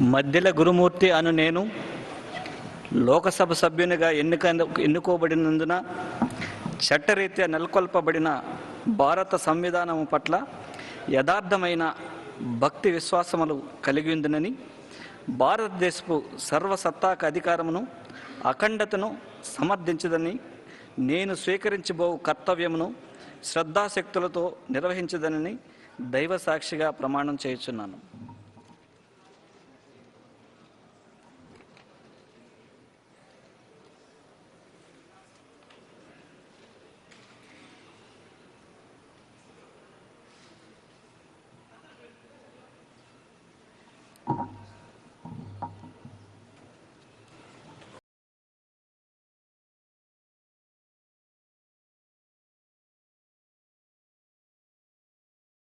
మధ్యల గురుమూర్తి అను నేను లోకసభ సభ్యునిగా ఎన్నిక ఎన్నుకోబడినందున చట్టరీత్యా నెలకొల్పబడిన భారత సంవిధానం పట్ల యథార్థమైన భక్తి విశ్వాసములు కలిగి ఉందినని భారతదేశపు సర్వసత్తాక అధికారమును అఖండతను సమర్థించదని నేను స్వీకరించబో కర్తవ్యమును శ్రద్ధాశక్తులతో నిర్వహించదనని దైవ సాక్షిగా ప్రమాణం చేయుచున్నాను.